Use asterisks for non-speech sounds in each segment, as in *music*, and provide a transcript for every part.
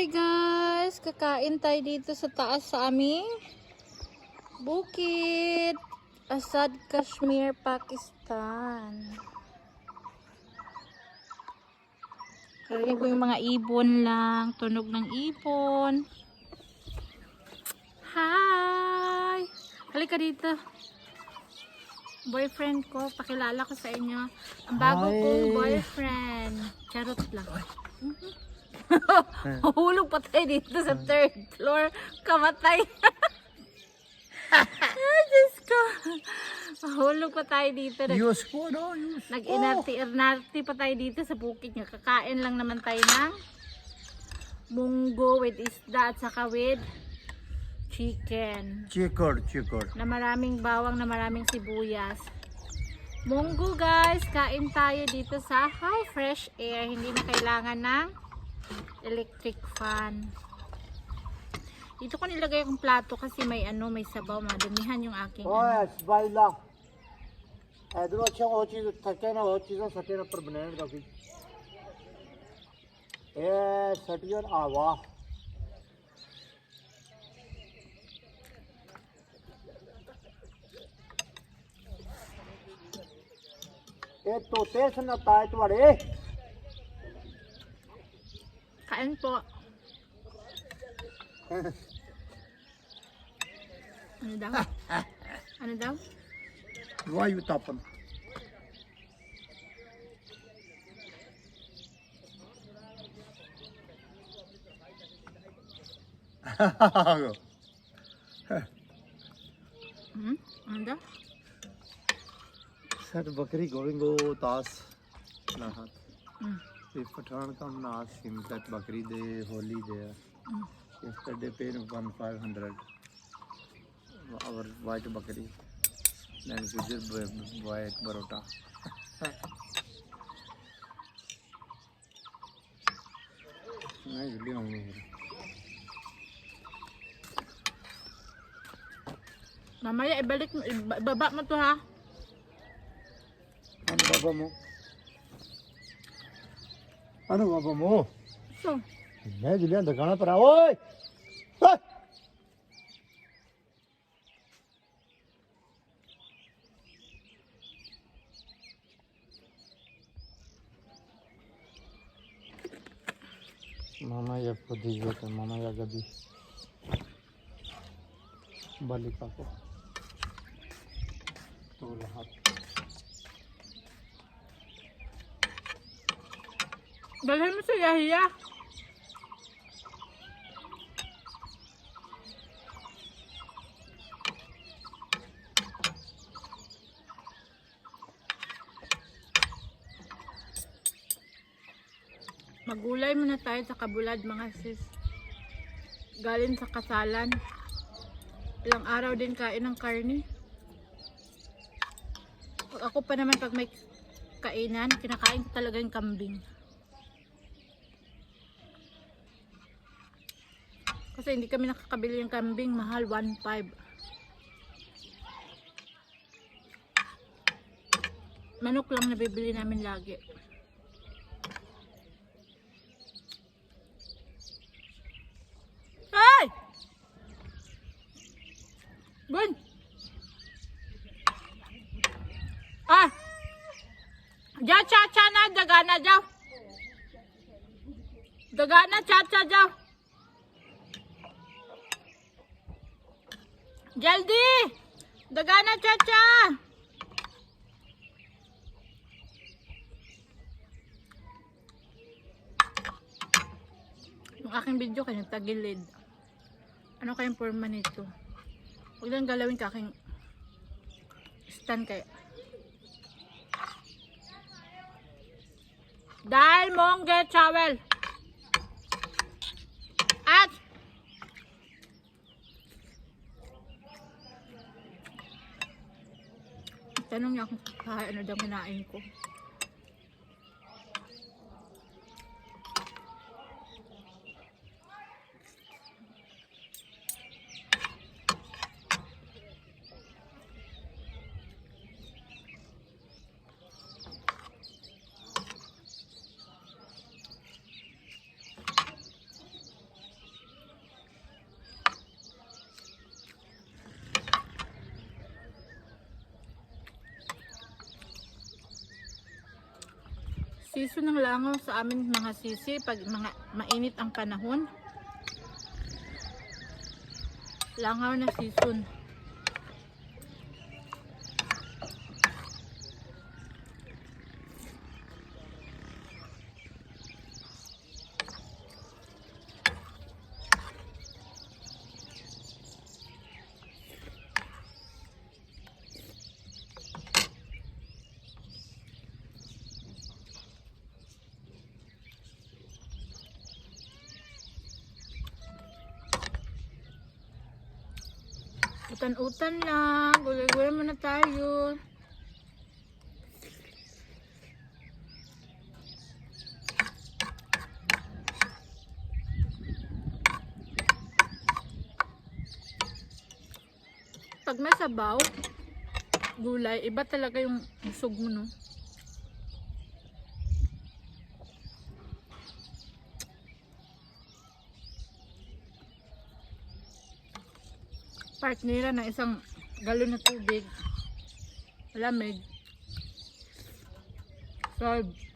Hi guys! Kakain tayo dito sa taas sa aming bukid. Asad, Kashmir, Pakistan. Kaya ko yung mga ibon lang. Tunog ng ibon. Hi! Halika dito. Boyfriend ko, pakilala ko sa inyo. Ang bago Hi. kong boyfriend. Charot lang. Hulog *laughs* pa tayo dito sa third floor. Kamatay. *laughs* Ay, Diyos ko. Mahulog pa tayo dito. Nag, Yus ko, no? Yus. nag-inarti-inarti pa tayo dito sa bukid nga. Kakain lang naman tayo ng munggo with isda at saka with chicken. Chikor, chikor. Na maraming bawang, na maraming sibuyas. Munggo guys, kain tayo dito sa high fresh air. Hindi na kailangan ng electric fan dito ko nilagay yung plato kasi may ano, may sabaw, madumihan yung aking. Oh, ano. sbaila. Eh, dulo siya ko chiz, sakya na o sakya na par banana ka awa. Eh, sakya na awa. ਇਹ ਤੋਤੇ po. Ano daw? ano daw? Why you tapon? hmm? Ano daw? Sir, bakri, going go taas. Lahat. Hmm. ਤੇ ਪਠਾਨ ਕਾ ਨਾਸ ਸਿੰਪਲਤ ਬਕਰੀ ਦੇ ਹੋਲੀ ਦੇ Hmm. yesterday paid 1500 our white bakri then future white barota नहीं जल्दी होंगे Mamaya ibalik mo, iba- ibaba mo to ha. ano baba mo Anu, vamos. Sim. Né, Juliana, dá uma para oi. Mamãe já pode ir, tá? Mamãe já gabi. Balica. Tô lá rápido. Dalhin mo sa yahiya. Magulay muna tayo sa kabulad mga sis. Galing sa kasalan. Ilang araw din kain ng karni. Pag ako pa naman pag may kainan, kinakain ko talaga yung kambing. Kasi hindi kami nakakabili ng kambing, mahal 1.5. Manok lang nabibili namin lagi. Ay! Gun! Ah! Ja cha cha na daga na jaw. Daga na cha cha jaw. Na cha cha. Yung aking video kaya tagilid. Ano kayang forma nito? Huwag lang galawin ka aking stand kaya. Dahil mong get towel. At tanong niya kung kaya ano daw kinain ko. Season ng langaw sa amin mga sisi pag mga mainit ang panahon. Langaw na season. Utan-utan lang. Gulay-gulay muna tayo. Pag may sabaw, gulay, iba talaga yung busog mo, no? Part nila ng isang galon na tubig. Lamig. Solve.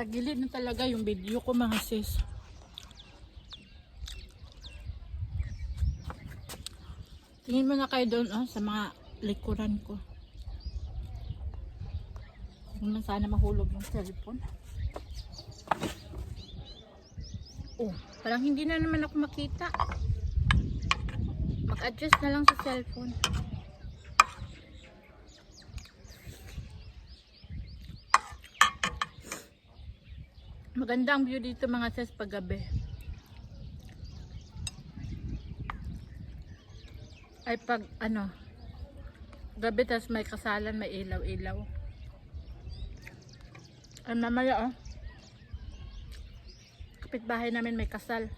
Natagilid na talaga yung video ko mga sis. Tingin mo na kayo doon oh, sa mga likuran ko. Huwag na sana mahulog yung cellphone. Oh, parang hindi na naman ako makita. Mag-adjust na lang sa cellphone. Maganda ang view dito mga sis paggabi. Ay pag ano, gabi tas may kasalan, may ilaw-ilaw. Ay mamaya oh. Kapitbahay namin may kasal.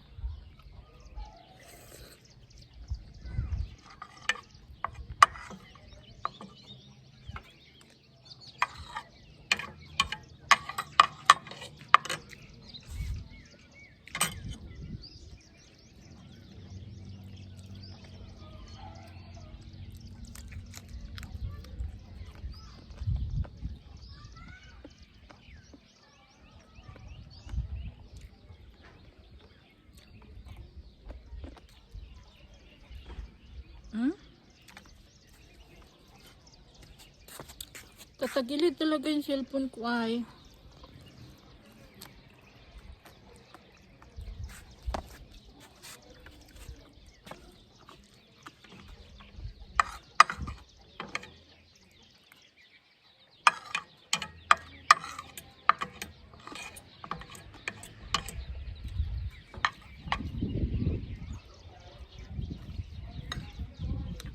Hmm? Tatagilid talaga yung cellphone ko ay.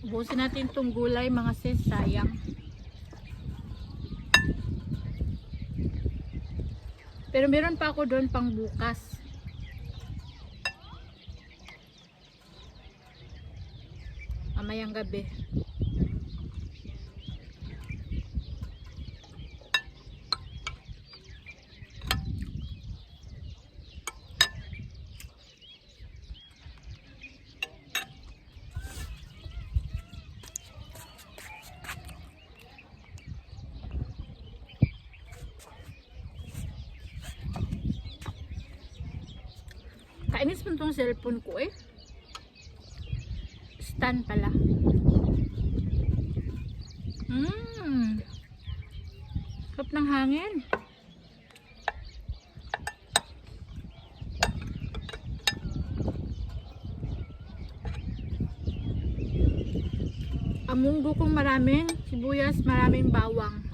Ubusin natin itong gulay mga sis, sayang. Pero meron pa ako doon pang bukas. Mamayang gabi. Kainis mo tong cellphone ko eh. Stand pala. Mmm. Sarap ng hangin. Ang munggo kong maraming sibuyas, maraming bawang.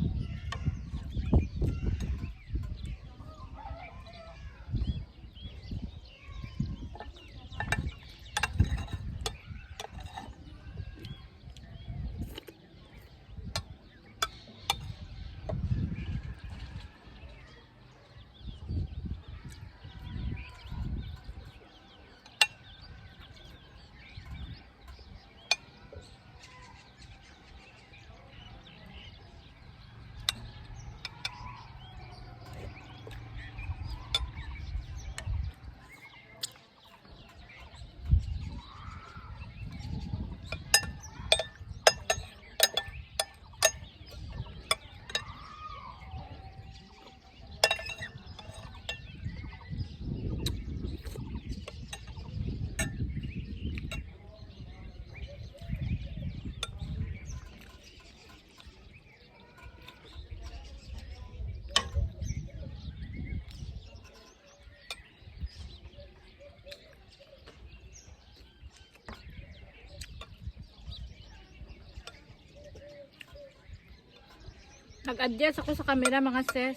Nag-adjust ako sa camera mga sis.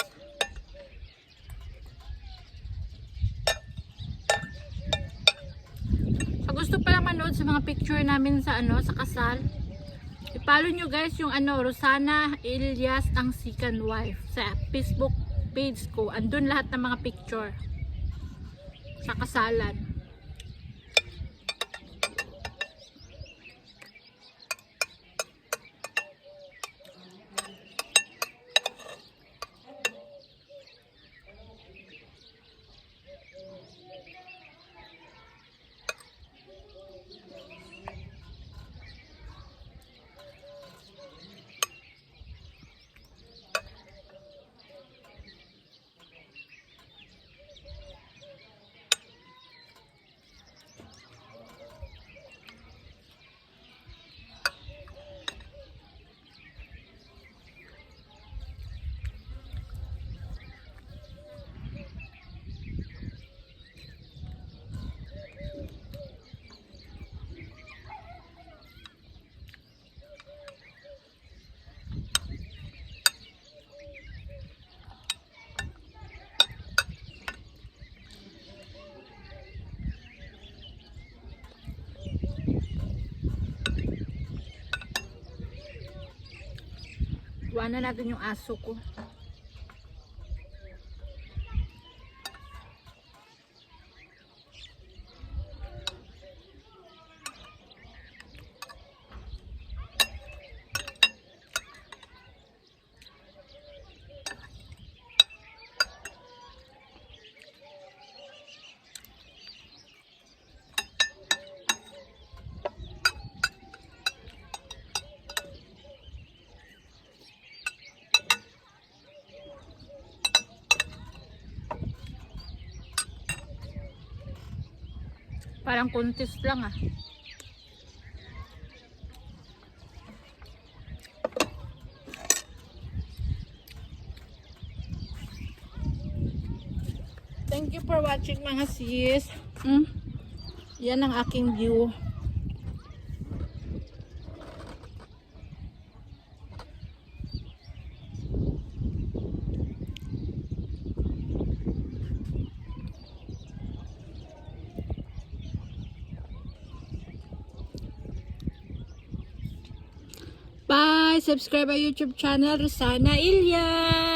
Sa gusto pala manood sa mga picture namin sa ano sa kasal, i-follow nyo guys yung ano Rosana Elias ang second wife sa Facebook page ko. Andun lahat ng mga picture sa kasalan. Iwanan natin yung aso ko. Parang contest lang ah. Thank you for watching mga sis. Mm. Yan ang aking view. Subscribe our YouTube channel, Rosana Ilyas!